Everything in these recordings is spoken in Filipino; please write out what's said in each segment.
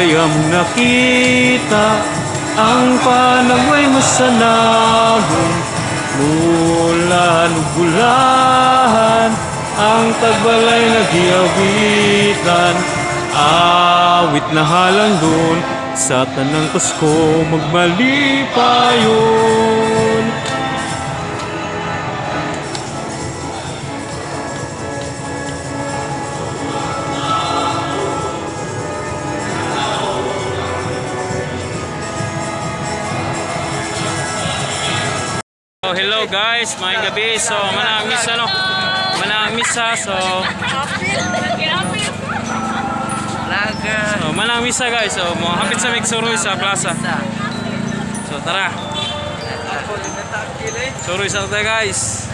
Maurayam nakita Ang panaway masanahon Mula nugulahan Ang tagbalay nagiawitan Awit na halang doon Sa tanang Pasko magmalipayon hello guys, maayong gabi. So, manang misa no. Manang misa. So, so manang misa guys. So, mo hapit sa Migsuroy sa plaza. So, tara. Suroy sa tayo guys.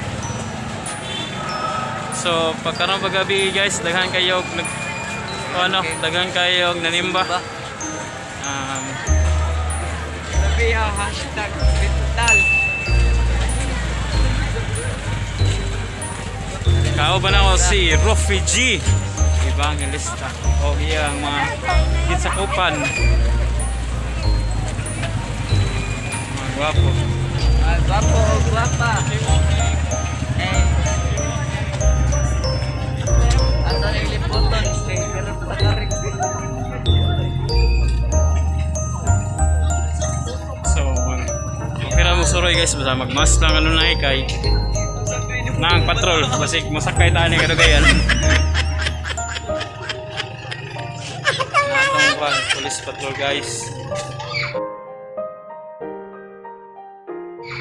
So, pagkaroon paggabi guys, daghan kayo nag o ano, daghan kayo nanimba. Um, Sabi ha, hashtag Vital. Kao ba na ako si Ruffy G Evangelista o iyang mga gitsakupan mga gwapo Ah, Guwapo o guwapa. Eh. Ato na yung liputon. Eh, pero patarik. so okay ra mo suroy guys basta magmas lang ano na kay nang patrol basig masakay tayo ni kadugayan Natong kwan, police patrol guys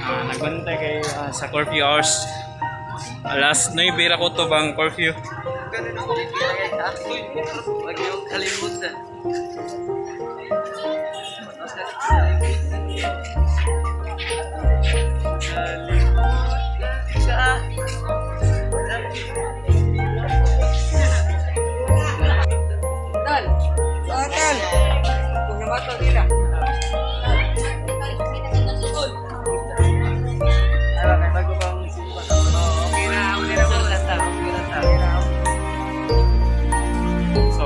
Ah, nagbantay kay ah, sa curfew hours alas 9 bira ko to bang curfew Ganun ako. Huwag niyong kalimutan.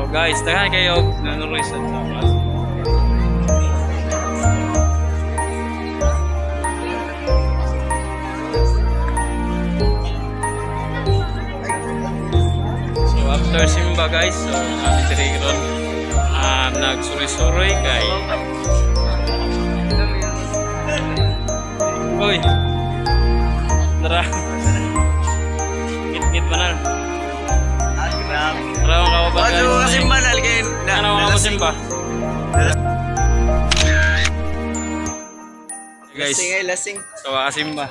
Guys, daghan kayo nanuloy sa class. So after Simba guys, so kami diri ron um, nagsuroy-suroy kay Uy. Tara. Ngit-ngit manal. Tara mga kawaban guys. Ano kasi manal kayo? Ano mga kasimba? Guys, Lasing ay lasing. so kasimba.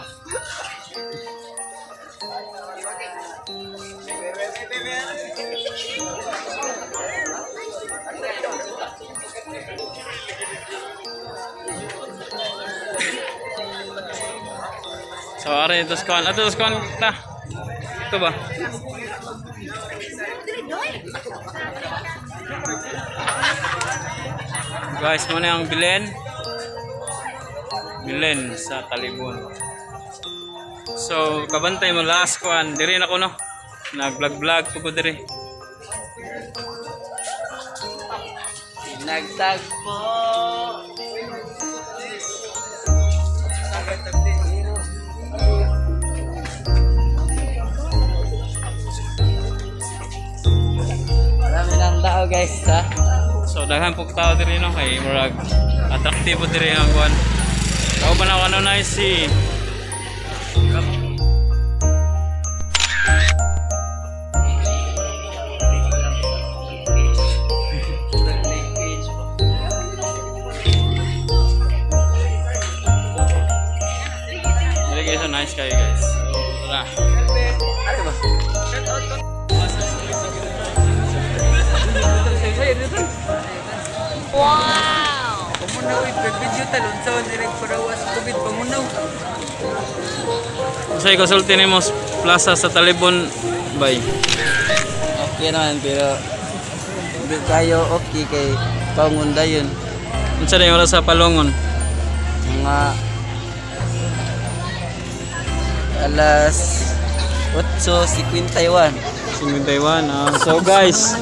So, are ito skuan. Ito skuan ta. Ito ba? Guys, mo na ang bilen. Bilen sa Talibon. So, kabantay mo last kuan. Diri na ko no. Nag-vlog-vlog po ko diri. Nagtagpo. Marami guys ha. So, daghan po tao diri no kay murag atraktibo diri ang kuan. Kao ba na ano na si nice kayo guys. So, tara. Wow! Pamunaw ipag-video talon sa direct parawas COVID pamunaw. Sa ikasulti ni mo plaza sa Talibon bay. Okay naman pero hindi kayo okay kay pangunda yun. Unsa na yung oras sa Palongon? Mga alas 8.51. 51. ah. so guys,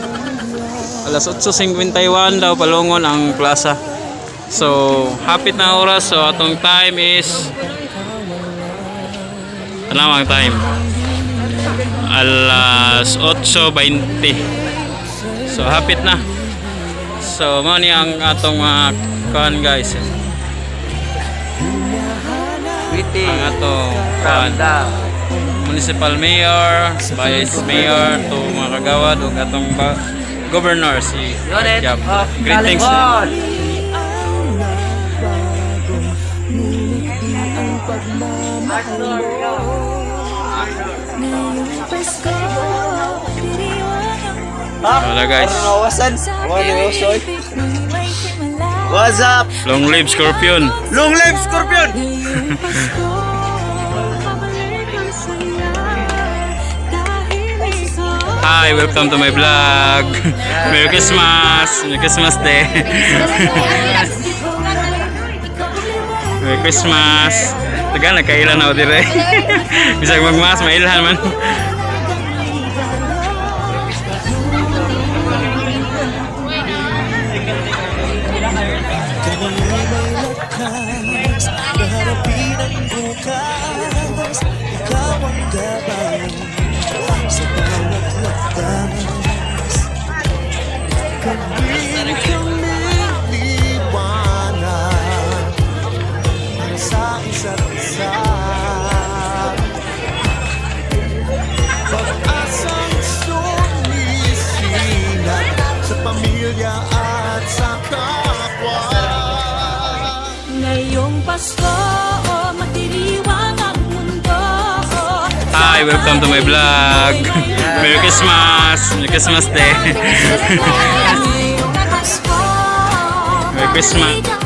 alas 8.51 daw palungon ang plaza. So, hapit na oras. So, atong time is ano ang time? Alas 8.20. So, hapit na. So, mo ang atong mga kuhan guys. Witty. Ang atong kuhan. Municipal mayor, vice mayor, to mga kagawad ug atong ba- governor si Unit Yap. of Greetings. Kalibon. Wala guys. Wasan? What's up? Long live Scorpion. Long live Scorpion! Hi, welcome to my vlog. Merry Christmas. Merry Christmas day. Merry Christmas. Taga nagkailan ako dire. Bisag magmas mailhan man. Naharapin ang bukas pamilya at sa kapwa Ngayong Pasko, oh, magdiriwang ang mundo. oh. Hi, welcome to my vlog. Merry Christmas. Merry Christmas day. Merry Christmas.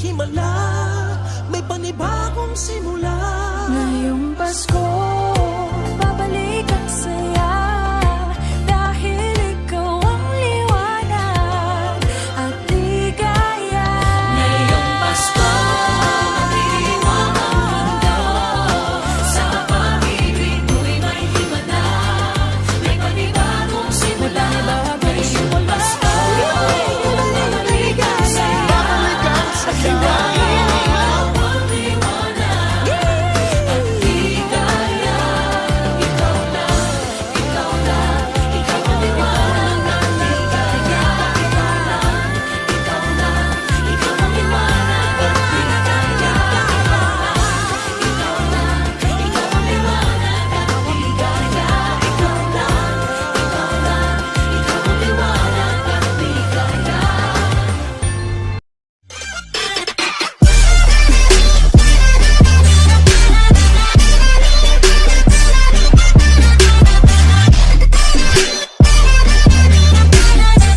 himala May panibagong simula. Ngayong Pasko,